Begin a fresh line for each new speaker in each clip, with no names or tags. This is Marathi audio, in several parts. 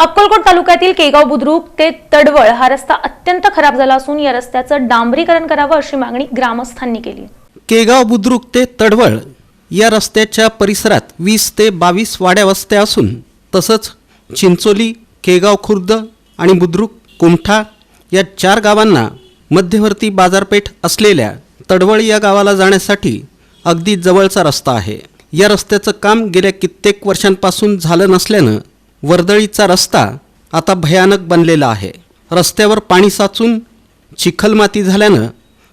अक्कलकोट तालुक्यातील केगाव बुद्रुक ते तडवळ हा रस्ता अत्यंत खराब झाला असून या रस्त्याचं डांबरीकरण करावं अशी मागणी ग्रामस्थांनी केली.
केगाव बुद्रुक ते तडवळ या रस्त्याच्या परिसरात वीस ते बावीस वाड्या वस्त्या असून तसंच चिंचोली केगाव खुर्द आणि बुद्रुक कुमठा या चार गावांना मध्यवर्ती बाजारपेठ असलेल्या तडवळ या गावाला जाण्यासाठी अगदी जवळचा रस्ता आहे. या रस्त्याचं काम गेल्या कित्येक वर्षांपासून झालं नसल्यानं वर्दळीचा रस्ता आता भयानक बनलेला आहे. रस्त्यावर पाणी साचून चिखलमाती झाल्यानं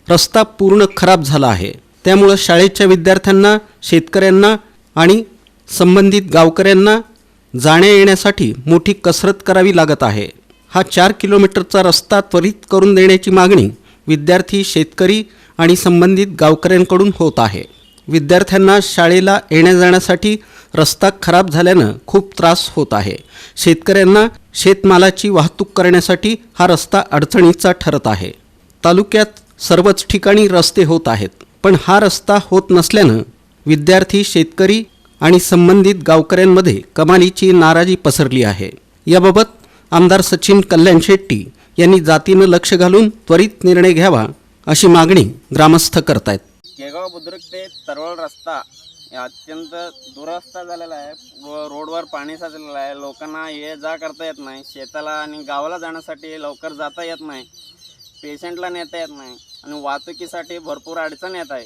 रस्ता पूर्ण खराब झाला आहे. त्यामुळं शाळेच्या विद्यार्थ्यांना शेतकऱ्यांना आणि संबंधित गावकऱ्यांना जाण्या येण्यासाठी मोठी कसरत करावी लागत आहे. हा चार किलोमीटरचा रस्ता त्वरित करून देण्याची मागणी विद्यार्थी शेतकरी आणि संबंधित गावकऱ्यांकडून होत आहे. विद्यार्थ्यांना शाळेला येण्या जाण्यासाठी रस्ता खराब झाल्यानं खूप त्रास होत आहे. शेतकऱ्यांना शेतमालाची वाहतूक करण्यासाठी हा रस्ता अडचणीचा ठरत आहे. तालुक्यात सर्वच ठिकाणी रस्ते होत आहेत पण हा रस्ता होत नसल्यानं विद्यार्थी शेतकरी आणि संबंधित गावकऱ्यांमध्ये कमालीची नाराजी पसरली आहे. याबाबत आमदार सचिन कल्याण शेट्टी यांनी जातीनं लक्ष घालून त्वरित निर्णय घ्यावा अशी मागणी ग्रामस्थ करतायत.
केगाव बुद्रुक ते तरवळ रस्ता अत्यंत दुरस्ता झालेला आहे. व रोडवर पाणी साचलेलं आहे. लोकांना ये जा करता येत नाही. शेताला आणि गावाला जाण्यासाठी लवकर जाता येत नाही. पेशंटला नेता येत नाही. आणि वाहतुकीसाठी भरपूर अडचण येत आहे.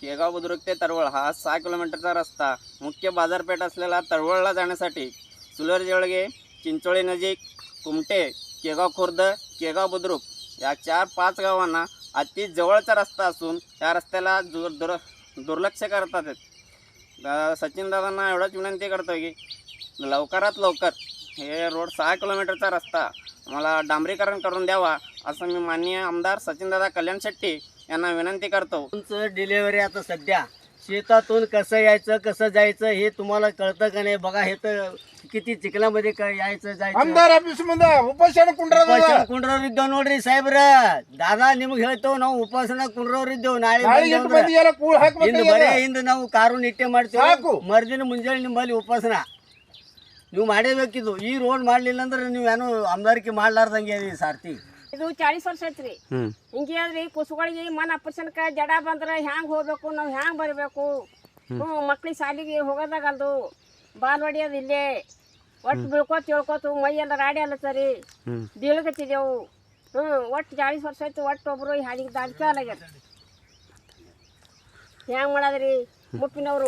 केगाव बुद्रुक ते तळवळ हा सहा किलोमीटरचा रस्ता. मुख्य बाजारपेठ असलेला तळवळला जाण्यासाठी सुलर जळगे चिंचोळी नजीक कुमटे केगाव खुर्द केगाव बुद्रुक या चार पाच गावांना अति जवळचा रस्ता असून त्या रस्त्याला दुर दुर दुर्लक्ष करतात. आहेत सचिन दादांना एवढंच विनंती करतो की लवकरात लवकर हे रोड सहा किलोमीटरचा रस्ता मला डांबरीकरण करून द्यावा असं मी माननीय आमदार सचिनदादा कल्याण शेट्टी यांना विनंती करतो.
तुमचं डिलेवरी आता सध्या. शेतातून कसं यायचं कसं जायचं हे तुम्हाला कळतं का नाही? बघा हे तर किती चिखलामध्ये काय यायचं जायचं
आमदार ऑफिस मध्ये उपोषण कुंडरा
ಉಪಾಸನ ಕುಂಡ್ರವ್ರು ನೋಡ್ರಿ ಸಾಹೇಬ್ರ ದಾದಾ ನಿಮ್ಗೆ ಹೇಳ್ತೇವ್ ನಾವು ಉಪಾಸನ ಕುಂಡ್ರವ್ರು ಇದ್ದೇವ್ ನಾಳೆ
ನಾಳೆ
ಬಂದೇವ್
ಎಂಟು ಮಂದಿ ಎಲ್ಲ ಕೂಳ್
ಹಿಂದ್
ಹಾಕ್ಬೇಕು
ಬರೇ ಹಿಂದ್ ನಾವು ಕಾರು ನಿಟ್ಟೆ ಮಾಡ್ತೇವೆ
ಸಾಕು.
ಮರ್ದಿನ ಮುಂಜಾನೆ ನಿಮ್ಮಲ್ಲಿ ಉಪಾಸನ ನೀವು ಮಾಡೇಬೇಕಿದ್ದು ಈ ರೋಡ್ ಮಾಡ್ಲಿಲ್ಲ ಅಂದ್ರೆ ನೀವು ಏನೋ ಆಮದಾರಿಕೆ ಮಾಡ್ಲಾರ್ದಂಗೆ ಇದೀವಿ ಸಾರ್ತಿ
ಇದು ಚಾಳಿಸ್ ವರ್ಷ ಐತ್ರಿ ಹಿಂಗೆ ಆದ್ರಿ ಕುಸುಗಳಿಗೆ ಮನ್ ಅಪರ್ಷನ್ಕ ಜಡ ಬಂದ್ರ ಹ್ಯಾಂಗ್ ಹೋಗ್ಬೇಕು ನಾವು ಹ್ಯಾಂಗ್ ಬರಬೇಕು ಹ್ಞೂ ಮಕ್ಳಿಗೆ ಶಾಲಿಗೆ ಹೋಗೋದಾಗಲ್ದು ಬಾಲ್ವಾಡಿ ಅದು ಇಲ್ಲೇ ಒಟ್ಟು ಬೀಳ್ಕೋತ ಹೇಳ್ಕೋತು ಮೈ ಎಲ್ಲ ರಾಡಿ ಅಲ್ಲ ಸರಿ. ಬೀಳ್ಕತ್ತಿದ್ದೆವು ಹ್ಞೂ ಒಟ್ಟು ಚಾಳಿಸ್ ವರ್ಷ ಆಯ್ತು ಒಟ್ಟು ಒಬ್ರು ಹಾಡಿಗೆ ದಾಡ್ಕೆ ಅಲಾಗ್ಯಾರ ಹೆಂಗೆ ಮಾಡದ್ರಿ? ಮುಪ್ಪಿನವ್ರು